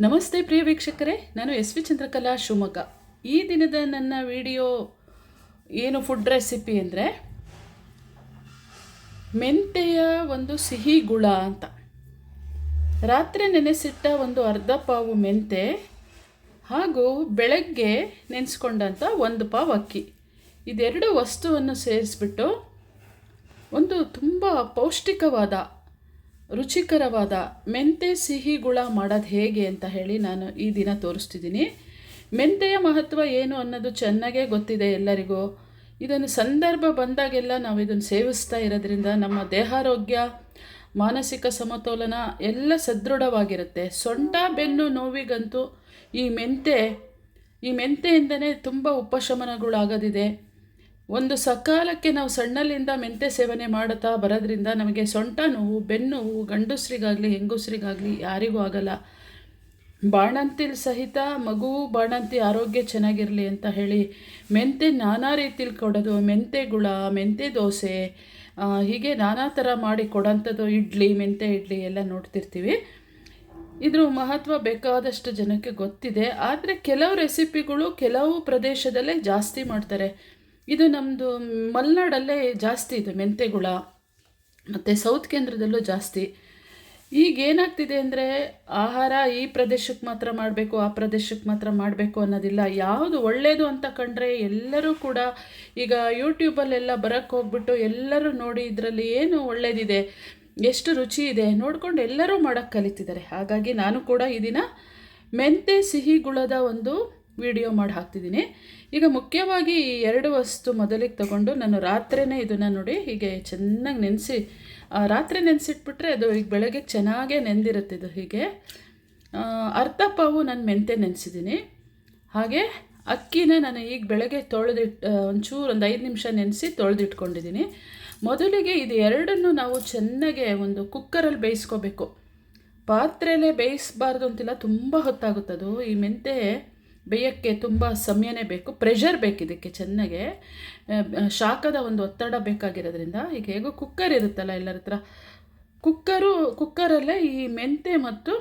ನಮಸ್ತೆ ಪ್ರಿಯ ವೀಕ್ಷಕರೇ, ನಾನು ಎಸ್ ವಿ ಚಂದ್ರಕಲಾ ಶಿವಮೊಗ್ಗ. ಈ ದಿನದ ನನ್ನ ವಿಡಿಯೋ ಏನು ಫುಡ್ ರೆಸಿಪಿ ಅಂದರೆ ಮೆಂತೆಯ ಒಂದು ಸಿಹಿ ಗುಳ ಅಂತ. ರಾತ್ರಿ ನೆನೆಸಿಟ್ಟ ಒಂದು ಅರ್ಧ ಪಾವು ಮೆಂತೆ ಹಾಗೂ ಬೆಳಗ್ಗೆ ನೆನೆಸ್ಕೊಂಡಂಥ ಒಂದು ಪಾವು ಅಕ್ಕಿ. ಇದೆರಡು ವಸ್ತುವನ್ನು ಸೇರಿಸ್ಬಿಟ್ಟು ಒಂದು ತುಂಬ ಪೌಷ್ಟಿಕವಾದ ರುಚಿಕರವಾದ ಮೆಂತೆ ಸಿಹಿ ಗುಳ ಮಾಡೋದು ಹೇಗೆ ಅಂತ ಹೇಳಿ ನಾನು ಈ ದಿನ ತೋರಿಸ್ತಿದ್ದೀನಿ. ಮೆಂತೆಯ ಮಹತ್ವ ಏನು ಅನ್ನೋದು ಚೆನ್ನಾಗೇ ಗೊತ್ತಿದೆ ಎಲ್ಲರಿಗೂ. ಇದನ್ನು ಸಂದರ್ಭ ಬಂದಾಗೆಲ್ಲ ನಾವು ಇದನ್ನು ಸೇವಿಸ್ತಾ ಇರೋದ್ರಿಂದ ನಮ್ಮ ದೇಹಾರೋಗ್ಯ, ಮಾನಸಿಕ ಸಮತೋಲನ ಎಲ್ಲ ಸದೃಢವಾಗಿರುತ್ತೆ. ಸೊಂಟ, ಬೆನ್ನು, ನೋವಿಗಂತೂ ಈ ಮೆಂತೆ, ಈ ಮೆಂತೆಯಿಂದನೇ ತುಂಬ ಉಪಶಮನಗಳಾಗೋದಿದೆ. ಒಂದು ಸಕಾಲಕ್ಕೆ ನಾವು ಸಣ್ಣಲ್ಲಿಂದ ಮೆಂತೆ ಸೇವನೆ ಮಾಡುತ್ತಾ ಬರೋದ್ರಿಂದ ನಮಗೆ ಸೊಂಟ ನೋವು, ಬೆನ್ನು ನೋವು, ಗಂಡಸ್ರಿಗಾಗಲಿ, ಹೆಂಗಸ್ರಿಗಾಗಲಿ ಯಾರಿಗೂ ಆಗಲ್ಲ. ಬಾಣಂತಿಲಿ ಸಹಿತ ಮಗು ಬಾಣಂತಿ ಆರೋಗ್ಯ ಚೆನ್ನಾಗಿರಲಿ ಅಂತ ಹೇಳಿ ಮೆಂತೆ ನಾನಾ ರೀತಿಲಿ ಕೊಡೋದು. ಮೆಂತೆ ಗುಳ, ಮೆಂತೆ ದೋಸೆ ಹೀಗೆ ನಾನಾ ಥರ ಮಾಡಿ ಕೊಡೋಂಥದ್ದು ಇಡ್ಲಿ, ಮೆಂತೆ ಇಡ್ಲಿ ಎಲ್ಲ ನೋಡ್ತಿರ್ತೀವಿ. ಇದ್ರ ಮಹತ್ವ ಬೇಕಾದಷ್ಟು ಜನಕ್ಕೆ ಗೊತ್ತಿದೆ. ಆದರೆ ಕೆಲವು ರೆಸಿಪಿಗಳು ಕೆಲವು ಪ್ರದೇಶದಲ್ಲೇ ಜಾಸ್ತಿ ಮಾಡ್ತಾರೆ. ಇದು ನಮ್ಮದು ಮಲೆನಾಡಲ್ಲೇ ಜಾಸ್ತಿ ಇದೆ, ಮೆಂತೆಗುಳ ಮತ್ತು ಸೌತ್ ಕೇಂದ್ರದಲ್ಲೂ ಜಾಸ್ತಿ. ಈಗ ಏನಾಗ್ತಿದೆ ಅಂದರೆ ಆಹಾರ ಈ ಪ್ರದೇಶಕ್ಕೆ ಮಾತ್ರ ಮಾಡಬೇಕು, ಆ ಪ್ರದೇಶಕ್ಕೆ ಮಾತ್ರ ಮಾಡಬೇಕು ಅನ್ನೋದಿಲ್ಲ. ಯಾವುದು ಒಳ್ಳೆಯದು ಅಂತ ಕಂಡ್ರೆ ಎಲ್ಲರೂ ಕೂಡ ಈಗ ಯೂಟ್ಯೂಬಲ್ಲೆಲ್ಲ ಬರೋಕ್ಕೆ ಹೋಗ್ಬಿಟ್ಟು ಎಲ್ಲರೂ ನೋಡಿ ಇದರಲ್ಲಿ ಏನು ಒಳ್ಳೆಯದಿದೆ ಎಷ್ಟು ರುಚಿ ಇದೆ ನೋಡ್ಕೊಂಡು ಎಲ್ಲರೂ ಮಾಡೋಕ್ಕೆ ಕಲಿತಿದ್ದಾರೆ. ಹಾಗಾಗಿ ನಾನು ಕೂಡ ಈ ದಿನ ಮೆಂತೆ ಸಿಹಿಗುಳದ ಒಂದು ವಿಡಿಯೋ ಮಾಡಿ ಹಾಕ್ತಿದ್ದೀನಿ. ಈಗ ಮುಖ್ಯವಾಗಿ ಈ ಎರಡು ವಸ್ತು ಮೊದಲಿಗೆ ತಗೊಂಡು ನಾನು ರಾತ್ರಿನೇ ಇದನ್ನು ನೋಡಿ ಹೀಗೆ ಚೆನ್ನಾಗಿ ನೆನೆಸಿ ರಾತ್ರಿ ನೆನೆಸಿಟ್ಬಿಟ್ರೆ ಅದು ಈಗ ಬೆಳಗ್ಗೆ ಚೆನ್ನಾಗೇ ನೆಂದಿರುತ್ತೆ ಇದು ಹೀಗೆ. ಅರ್ಧ ಪಾವು ನಾನು ಮೆಂತೆ ನೆನೆಸಿದ್ದೀನಿ. ಹಾಗೆ ಅಕ್ಕಿನ ನಾನು ಈಗ ಬೆಳಗ್ಗೆ ತೊಳೆದಿಟ್ಟು ಒಂಚೂರು ಒಂದು ಐದು ನಿಮಿಷ ನೆನೆಸಿ ತೊಳೆದಿಟ್ಕೊಂಡಿದ್ದೀನಿ. ಮೊದಲಿಗೆ ಇದು ಎರಡನ್ನು ನಾವು ಚೆನ್ನಾಗೆ ಒಂದು ಕುಕ್ಕರಲ್ಲಿ ಬೇಯಿಸ್ಕೋಬೇಕು. ಪಾತ್ರೆಯಲ್ಲೇ ಬೇಯಿಸಬಾರ್ದು ಅಂತಿಲ್ಲ, ತುಂಬ ಹೊತ್ತಾಗುತ್ತದು. ಈ ಮೆಂತೆ ಬೇಯೋಕ್ಕೆ ತುಂಬ ಸಮಯನೇ ಬೇಕು ಪ್ರೆಷರ್ ಬೇಕು ಇದಕ್ಕೆ ಚೆನ್ನಾಗೆ. ಶಾಖದ ಒಂದು ಒತ್ತಡ ಬೇಕಾಗಿರೋದ್ರಿಂದ ಈಗ ಹೇಗೋ ಕುಕ್ಕರ್ ಇರುತ್ತಲ್ಲ ಎಲ್ಲರ ಹತ್ರ ಕುಕ್ಕರು ಕುಕ್ಕರಲ್ಲೇ ಈ ಮೆಂತೆ ಮತ್ತು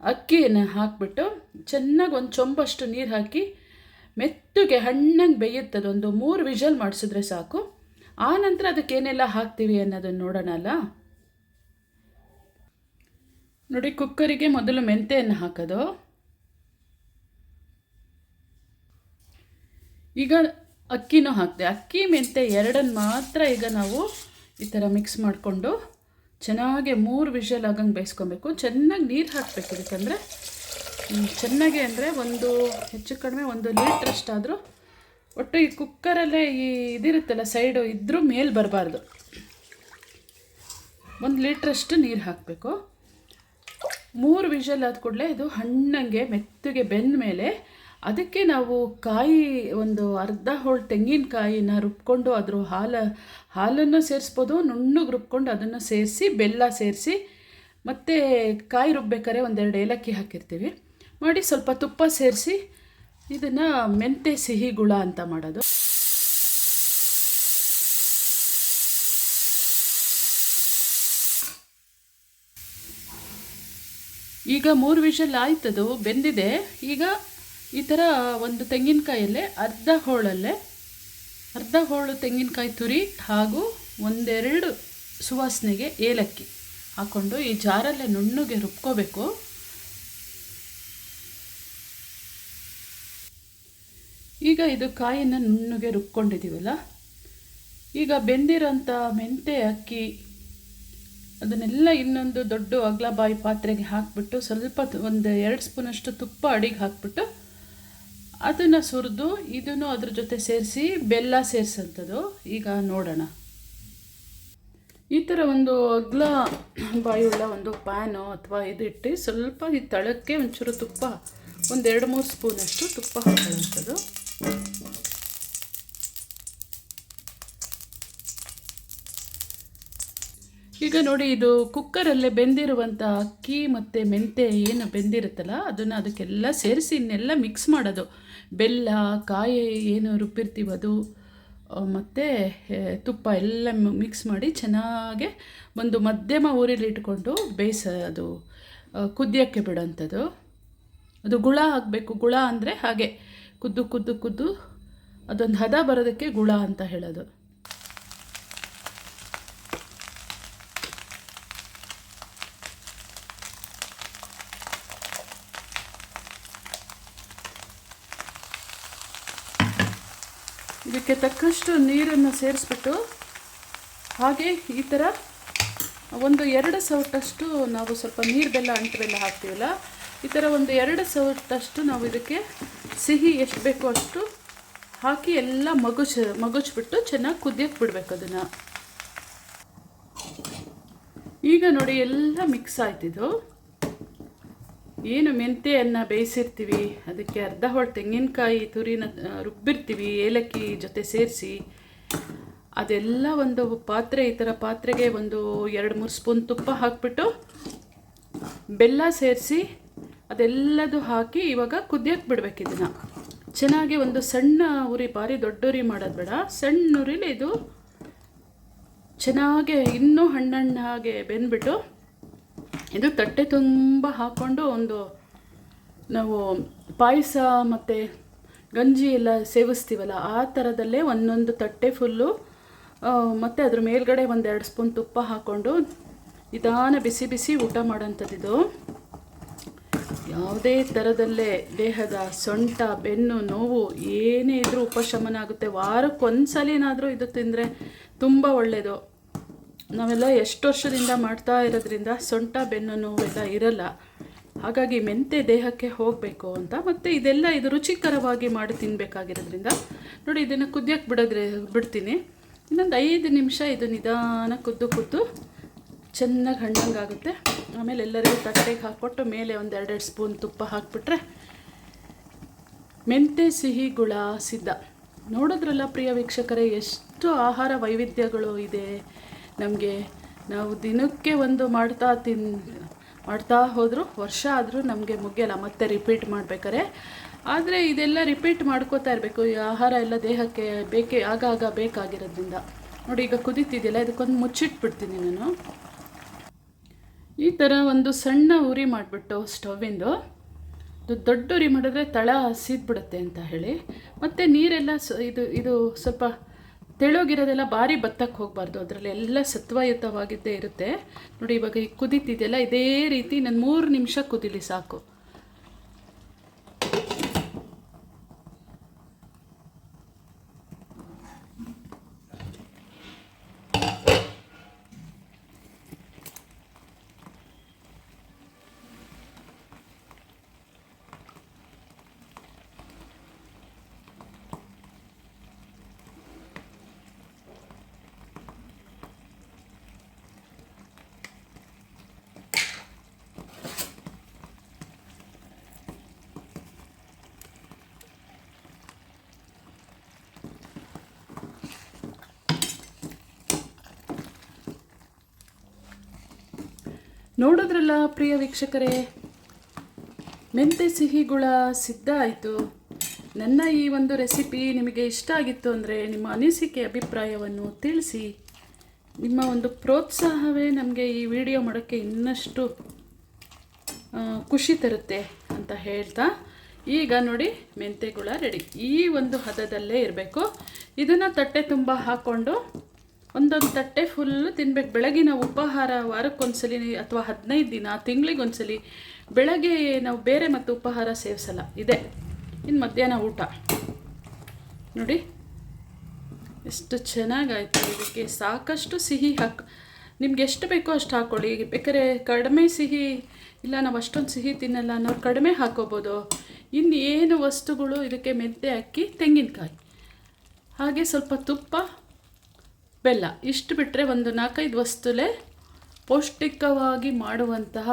ಅಕ್ಕಿಯನ್ನು ಹಾಕಿಬಿಟ್ಟು ಚೆನ್ನಾಗಿ ಒಂದು ಚೊಂಬಷ್ಟು ನೀರು ಹಾಕಿ ಮೆತ್ತಗೆ ಹಣ್ಣಂಗೆ ಬೇಯುತ್ತದೆ ಒಂದು ಮೂರು ವಿಷಲ್ ಮಾಡಿಸಿದ್ರೆ ಸಾಕು. ಆ ನಂತರ ಅದಕ್ಕೆ ಏನೆಲ್ಲ ಹಾಕ್ತೀವಿ ಅನ್ನೋದನ್ನು ನೋಡೋಣ ಅಲ್ಲ? ನೋಡಿ ಕುಕ್ಕರಿಗೆ ಮೊದಲು ಮೆಂತೆಯನ್ನು ಹಾಕೋದು. ಈಗ ಅಕ್ಕಿನೂ ಹಾಕಿದೆ ಅಕ್ಕಿ ಮೆಂತೆ ಎರಡನ್ನು ಮಾತ್ರ ಈಗ ನಾವು ಈ ಥರ ಮಿಕ್ಸ್ ಮಾಡಿಕೊಂಡು ಚೆನ್ನಾಗಿ ಮೂರು ವಿಷಲ್ ಆಗಂಗೆ ಬೇಯಿಸ್ಕೊಬೇಕು. ಚೆನ್ನಾಗಿ ನೀರು ಹಾಕಬೇಕು ಇದಕ್ಕಂದರೆ. ಚೆನ್ನಾಗಿ ಅಂದರೆ ಒಂದು ಹೆಚ್ಚು ಕಡಿಮೆ ಒಂದು ಲೀಟ್ರಷ್ಟಾದರೂ ಒಟ್ಟು ಈ ಕುಕ್ಕರಲ್ಲೇ ಈ ಇದಿರುತ್ತಲ್ಲ ಸೈಡು ಇದ್ದರೂ ಮೇಲೆ ಬರಬಾರ್ದು. ಒಂದು ಲೀಟ್ರಷ್ಟು ನೀರು ಹಾಕಬೇಕು. ಮೂರು ವಿಷಲ್ ಆದ ಕೂಡಲೇ ಇದು ಹಣ್ಣಂಗೆ, ಮೆತ್ತಗೆ ಬೆಂದ ಮೇಲೆ ಅದಕ್ಕೆ ನಾವು ಕಾಯಿ ಒಂದು ಅರ್ಧ ಹೋಳು ತೆಂಗಿನಕಾಯಿನ ರುಬ್ಕೊಂಡು ಅದ್ರ ಹಾಲು, ಹಾಲನ್ನು ಸೇರಿಸ್ಬೋದು, ನುಣ್ಣಗೆ ರುಬ್ಕೊಂಡು ಅದನ್ನು ಸೇರಿಸಿ, ಬೆಲ್ಲ ಸೇರಿಸಿ, ಮತ್ತು ಕಾಯಿ ರುಬ್ಬೇಕಾದ್ರೆ ಒಂದೆರಡು ಏಲಕ್ಕಿ ಹಾಕಿರ್ತೀವಿ. ಮಾಡಿ ಸ್ವಲ್ಪ ತುಪ್ಪ ಸೇರಿಸಿ ಇದನ್ನು ಮೆಂತೆ ಸಿಹಿ ಗುಳ ಅಂತ ಮಾಡೋದು. ಈಗ ಮೂರು ವಿಷಲ್ ಆಯ್ತದು, ಬೆಂದಿದೆ. ಈಗ ಈ ಥರ ಒಂದು ತೆಂಗಿನಕಾಯಲ್ಲೇ ಅರ್ಧ ಹೋಳಲ್ಲೇ, ಅರ್ಧ ಹೋಳು ತೆಂಗಿನಕಾಯಿ ತುರಿ ಹಾಗೂ ಒಂದೆರಡು ಸುವಾಸನೆಗೆ ಏಲಕ್ಕಿ ಹಾಕ್ಕೊಂಡು ಈ ಜಾರಲ್ಲೇ ನುಣ್ಣಗೆ ರುಬ್ಕೋಬೇಕು. ಈಗ ಇದು ಕಾಯಿನ ನುಣ್ಣಗೆ ರುಬ್ಕೊಂಡಿದ್ದೀವಲ್ಲ, ಈಗ ಬೆಂದಿರೋಂಥ ಮೆಂತೆ, ಅಕ್ಕಿ ಅದನ್ನೆಲ್ಲ ಇನ್ನೊಂದು ದೊಡ್ಡ ಅಗ್ಲ ಬಾಯಿ ಪಾತ್ರೆಗೆ ಹಾಕಿಬಿಟ್ಟು ಸ್ವಲ್ಪ ಒಂದು ಎರಡು ಸ್ಪೂನಷ್ಟು ತುಪ್ಪ ಅಡಿಗೆ ಹಾಕ್ಬಿಟ್ಟು ಅದನ್ನು ಸುರಿದು ಇದನ್ನು ಅದ್ರ ಜೊತೆ ಸೇರಿಸಿ ಬೆಲ್ಲ ಸೇರಿಸೋಂಥದ್ದು ಈಗ ನೋಡೋಣ. ಈ ಥರ ಒಂದು ಅಗ್ಲ ಬಾಯುಳ್ಳ ಒಂದು ಪ್ಯಾನು ಅಥವಾ ಇದು ಇಟ್ಟು ಸ್ವಲ್ಪ ಈ ತಳಕ್ಕೆ ಒಂಚೂರು ತುಪ್ಪ, ಒಂದು ಎರಡು ಮೂರು ಸ್ಪೂನಷ್ಟು ತುಪ್ಪ ಹಾಕೊಳ್ಳೋಂಥದ್ದು ಈಗ ನೋಡಿ, ಇದು ಕುಕ್ಕರಲ್ಲೇ ಬೆಂದಿರುವಂಥ ಅಕ್ಕಿ ಮತ್ತು ಮೆಂತೆ ಏನು ಬೆಂದಿರುತ್ತಲ್ಲ, ಅದನ್ನು ಅದಕ್ಕೆಲ್ಲ ಸೇರಿಸಿ ಇನ್ನೆಲ್ಲ ಮಿಕ್ಸ್ ಮಾಡೋದು. ಬೆಲ್ಲ, ಕಾಯಿ ಏನು ರುಬ್ಬಿರ್ತೀವಿ ಅದು ಮತ್ತು ತುಪ್ಪ ಎಲ್ಲ ಮಿಕ್ಸ್ ಮಾಡಿ ಚೆನ್ನಾಗೆ ಒಂದು ಮಧ್ಯಮ ಊರಿಲಿ ಇಟ್ಕೊಂಡು ಬೇಯಿಸೋದು ಕುದಿಯೋಕ್ಕೆ ಬಿಡೋಂಥದ್ದು. ಅದು ಗುಳ ಆಗಬೇಕು ಗುಳ ಅಂದರೆ ಹಾಗೆ, ಕುದ್ದು ಕುದ್ದು ಕುದ್ದು, ಅದೊಂದು ಹದ ಬರೋದಕ್ಕೆ ಗುಳ ಅಂತ ಹೇಳೋದು. ಇದಕ್ಕೆ ತಕ್ಕಷ್ಟು ನೀರನ್ನು ಸೇರಿಸ್ಬಿಟ್ಟು ಹಾಗೆ ಈ ಥರ ಒಂದು ಎರಡು ಸೌಟಷ್ಟು ನಾವು ಸ್ವಲ್ಪ ನೀರು ಬೆಲ್ಲ ಅಂಟು ಬೆಲ್ಲ ಹಾಕ್ತೀವಲ್ಲ, ಈ ಥರ ಒಂದು ಎರಡು ಸೌಟಷ್ಟು ನಾವು ಇದಕ್ಕೆ ಸಿಹಿ ಎಷ್ಟು ಬೇಕೋ ಅಷ್ಟು ಹಾಕಿ ಎಲ್ಲ ಮಗುಚ್, ಮಗುಚ್ಬಿಟ್ಟು ಚೆನ್ನಾಗಿ ಕುದಿಯಕ್ಕೆ ಬಿಡಬೇಕು ಅದನ್ನು. ಈಗ ನೋಡಿ, ಎಲ್ಲ ಮಿಕ್ಸ್ ಆಯ್ತಿದು. ಏನು ಮೆಂತೆಯನ್ನು ಬೇಯಿಸಿರ್ತೀವಿ, ಅದಕ್ಕೆ ಅರ್ಧ ಹೊಳೆ ತೆಂಗಿನಕಾಯಿ ತುರಿನ ರುಬ್ಬಿರ್ತೀವಿ, ಏಲಕ್ಕಿ ಜೊತೆ ಸೇರಿಸಿ. ಅದೆಲ್ಲ ಒಂದು ಪಾತ್ರೆ, ಈ ಥರ ಪಾತ್ರೆಗೆ ಒಂದು ಎರಡು, ಮೂರು ಸ್ಪೂನ್ ತುಪ್ಪ ಹಾಕ್ಬಿಟ್ಟು ಬೆಲ್ಲ ಸೇರಿಸಿ ಅದೆಲ್ಲದು ಹಾಕಿ ಇವಾಗ ಕುದಿಯಕ್ಕೆ ಬಿಡ್ಬೇಕು ಇದನ್ನು. ಚೆನ್ನಾಗಿ ಒಂದು ಸಣ್ಣ ಉರಿ, ಭಾರಿ ದೊಡ್ಡ ಉರಿ ಮಾಡೋದು ಬೇಡ. ಸಣ್ಣ ಉರಿಲಿ ಇದು ಚೆನ್ನಾಗೆ ಇನ್ನೂ ಹಣ್ಣಣ್ಣಾಗೆ ಬೆಂದ್ಬಿಟ್ಟು ಇದು ತಟ್ಟೆ ತುಂಬ ಹಾಕ್ಕೊಂಡು ಒಂದು ನಾವು ಪಾಯಸ ಮತ್ತು ಗಂಜಿ ಎಲ್ಲ ಸೇವಿಸ್ತೀವಲ್ಲ ಆ ಥರದಲ್ಲೇ ಒಂದೊಂದು ತಟ್ಟೆ ಫುಲ್ಲು ಮತ್ತು ಅದ್ರ ಮೇಲ್ಗಡೆ ಒಂದೆರಡು ಸ್ಪೂನ್ ತುಪ್ಪ ಹಾಕ್ಕೊಂಡು ನಿಧಾನ ಬಿಸಿ ಬಿಸಿ ಊಟ ಮಾಡೋಂಥದ್ದಿದು ಯಾವುದೇ ಥರದಲ್ಲೇ ದೇಹದ ಸೊಂಟ, ಬೆನ್ನು, ನೋವು ಏನೇ ಇದ್ರೂ ಉಪಶಮನ ಆಗುತ್ತೆ. ವಾರಕ್ಕೆ ಒಂದ್ಸಲಿನಾದರೂ ಇದು ತಿಂದರೆ ತುಂಬ ಒಳ್ಳೆಯದು ನಾವೆಲ್ಲ ಎಷ್ಟು ವರ್ಷದಿಂದ ಮಾಡ್ತಾ ಇರೋದ್ರಿಂದ ಸೊಂಟ ಬೆನ್ನು ನೋವೆಲ್ಲ ಇರಲ್ಲ. ಹಾಗಾಗಿ ಮೆಂತೆ ದೇಹಕ್ಕೆ ಹೋಗಬೇಕು ಅಂತ, ಮತ್ತು ಇದೆಲ್ಲ ಇದು ರುಚಿಕರವಾಗಿ ಮಾಡಿ ತಿನ್ನಬೇಕಾಗಿರೋದ್ರಿಂದ ನೋಡಿ, ಇದನ್ನು ಕುದಿಯಕ್ಕೆ ಬಿಡೋದ್ರೆ, ಬಿಡ್ತೀನಿ. ಇನ್ನೊಂದು ಐದು ನಿಮಿಷ ಇದು ನಿಧಾನ ಕುದ್ದು ಕುದ್ದು ಚೆನ್ನಾಗಿ ಹಣ್ಣಂಗಾಗುತ್ತೆ ಆಮೇಲೆ ಎಲ್ಲರಿಗೂ ತಟ್ಟೆಗೆ ಹಾಕ್ಕೊಟ್ಟು ಮೇಲೆ ಒಂದು ಎರಡೆರಡು ಸ್ಪೂನ್ ತುಪ್ಪ ಹಾಕ್ಬಿಟ್ರೆ ಮೆಂತೆ ಸಿಹಿ ಗುಳ ಸಿದ್ಧ. ನೋಡಿದ್ರಲ್ಲ ಪ್ರಿಯ ವೀಕ್ಷಕರೇ, ಎಷ್ಟು ಆಹಾರ ವೈವಿಧ್ಯಗಳು ಇದೆ. ನಮಗೆ ನಾವು ದಿನಕ್ಕೆ ಒಂದು ಮಾಡ್ತಾ ತಿನ್, ಮಾಡ್ತಾ ಹೋದರೂ, ವರ್ಷ ಆದರೂ ನಮಗೆ ಮುಗಿಯಲ್ಲ, ಮತ್ತೆ ರಿಪೀಟ್ ಮಾಡಬೇಕಾರೆ ಆದರೆ ಇದೆಲ್ಲ ರಿಪೀಟ್ ಮಾಡ್ಕೋತಾ ಇರಬೇಕು. ಈ ಆಹಾರ ಎಲ್ಲ ದೇಹಕ್ಕೆ ಬೇಕೇ ಆಗಾಗ ಬೇಕಾಗಿರೋದ್ರಿಂದ. ನೋಡಿ, ಈಗ ಕುದೀತಿದೆಯಲ್ಲ, ಇದಕ್ಕೊಂದು ಮುಚ್ಚಿಟ್ಬಿಡ್ತೀನಿ ನಾನು. ಈ ಥರ ಒಂದು ಸಣ್ಣ ಉರಿ ಮಾಡಿಬಿಟ್ಟು ಸ್ಟವ್ವಿಂದು. ಇದು ದೊಡ್ಡ ಉರಿ ಮಾಡಿದ್ರೆ ತಳ ಹಸಿದ್ಬಿಡುತ್ತೆ ಅಂತ ಹೇಳಿ. ಮತ್ತು ನೀರೆಲ್ಲ ಇದು ಇದು ಸ್ವಲ್ಪ ತೆಳೋಗಿರೋದೆಲ್ಲ ಭಾರಿ ಬತ್ತಕ್ಕೆ ಹೋಗಬಾರ್ದು. ಅದರಲ್ಲಿ ಎಲ್ಲ ಸತ್ವಯುತವಾಗಿದ್ದೇ ಇರುತ್ತೆ. ನೋಡಿ ಇವಾಗ ಈ ಕುದೀತಿದೆಯಲ್ಲ, ಇದೇ ರೀತಿ ನಾನು ಮೂರು ನಿಮಿಷ ಕುದಿಲಿ ಸಾಕು. ನೋಡಿದ್ರಲ್ಲ ಪ್ರಿಯ ವೀಕ್ಷಕರೇ? ಮೆಂತೆ ಸಿಹಿಗುಳ ಸಿದ್ಧ ಆಯಿತು. ನನ್ನ ಈ ಒಂದು ರೆಸಿಪಿ ನಿಮಗೆ ಇಷ್ಟ ಆಗಿತ್ತು ಅಂದರೆ ನಿಮ್ಮ ಅನಿಸಿಕೆ ಅಭಿಪ್ರಾಯವನ್ನು ತಿಳಿಸಿ. ನಿಮ್ಮ ಒಂದು ಪ್ರೋತ್ಸಾಹವೇ ನಮಗೆ ಈ ವಿಡಿಯೋ ಮಾಡೋಕ್ಕೆ ಇನ್ನಷ್ಟು ಖುಷಿ ತರುತ್ತೆ ಅಂತ ಹೇಳ್ತಾ, ಈಗ ನೋಡಿ ಮೆಂತೆಗುಳ ರೆಡಿ ಈ ಒಂದು ಹದದಲ್ಲೇ ಇರಬೇಕು. ಇದನ್ನು ತಟ್ಟೆ ತುಂಬ ಹಾಕ್ಕೊಂಡು ಒಂದೊಂದು ತಟ್ಟೆ ಫುಲ್ಲು ತಿನ್ಬೇಕು. ಬೆಳಗಿನ ಉಪಹಾರ ವಾರಕ್ಕೊಂದ್ಸಲಿ ಅಥವಾ ಹದಿನೈದು ದಿನ, ತಿಂಗಳಿಗೊಂದ್ಸಲಿ ಬೆಳಗ್ಗೆ ನಾವು ಬೇರೆ ಮತ್ತು ಉಪಹಾರ ಸೇವಿಸಲ್ಲ. ಇದೆ. ಇನ್ನು ಮಧ್ಯಾಹ್ನ ಊಟ. ನೋಡಿ. ಎಷ್ಟು ಚೆನ್ನಾಗಾಯ್ತು ಇದಕ್ಕೆ. ಸಾಕಷ್ಟು ಸಿಹಿ ಹಾಕಿ ನಿಮ್ಗೆ ಎಷ್ಟು ಬೇಕೋ ಅಷ್ಟು ಹಾಕ್ಕೊಳ್ಳಿ ಬೇಕಾದ್ರೆ ಕಡಿಮೆ ಸಿಹಿ, ಇಲ್ಲ ನಾವು ಅಷ್ಟೊಂದು ಸಿಹಿ ತಿನ್ನಲ್ಲ ಅನ್ನೋರು ಕಡಿಮೆ ಹಾಕೋಬೋದು. ಇನ್ನೇನು ವಸ್ತುಗಳು ಇದಕ್ಕೆ ಮೆಂತೆ ಅಕ್ಕಿ, ತೆಂಗಿನಕಾಯಿ. ಹಾಗೆ ಸ್ವಲ್ಪ ತುಪ್ಪ ಬೆಲ್ಲ. ಇಷ್ಟು ಬಿಟ್ಟರೆ ಒಂದು ನಾಲ್ಕೈದು ವಸ್ತುಲೆ ಪೌಷ್ಟಿಕವಾಗಿ ಮಾಡುವಂತಹ,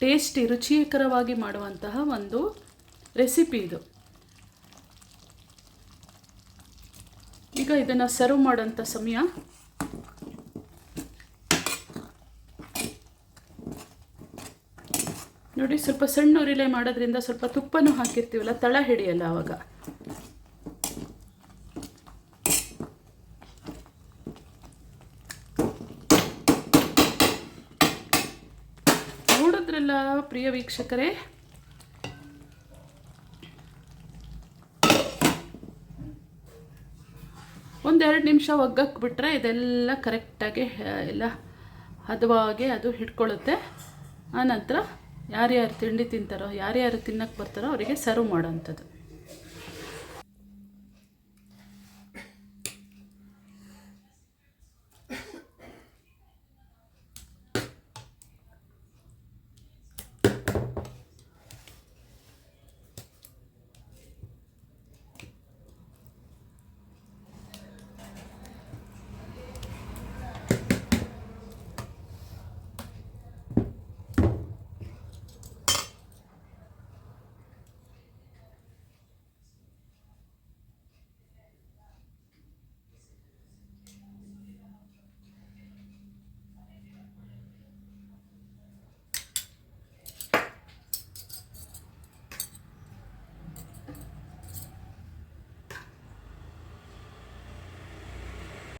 ಟೇಸ್ಟಿ, ರುಚಿಕರವಾಗಿ ಮಾಡುವಂತಹ ಒಂದು ರೆಸಿಪಿ ಇದು. ಈಗ ಇದನ್ನು ಸರ್ವ್ ಮಾಡೋಂಥ ಸಮಯ. ನೋಡಿ, ಸ್ವಲ್ಪ ಸಣ್ಣ ಉರಿಲೆ ಮಾಡೋದ್ರಿಂದ ಸ್ವಲ್ಪ ತುಪ್ಪನೂ ಹಾಕಿರ್ತೀವಲ್ಲ, ತಳ ಹಿಡಿಯಲ್ಲ ಆವಾಗ ಪ್ರಿಯ ವೀಕ್ಷಕರೇ, ಒಂದೆರಡು ನಿಮಿಷ ಒಗ್ಗಕ್ಕೆ ಬಿಟ್ಟರೆ ಇದೆಲ್ಲ ಕರೆಕ್ಟಾಗಿ ಎಲ್ಲ ಹದವಾಗಿ ಅದು ಹಿಡ್ಕೊಳ್ಳುತ್ತೆ. ಆನಂತರ ಯಾರ್ಯಾರು ತಿಂಡಿ ತಿಂತಾರೋ, ಯಾರ್ಯಾರು ತಿನ್ನಕ್ಕೆ ಬರ್ತಾರೋ ಅವರಿಗೆ ಸರ್ವ್ ಮಾಡೋಂಥದ್ದು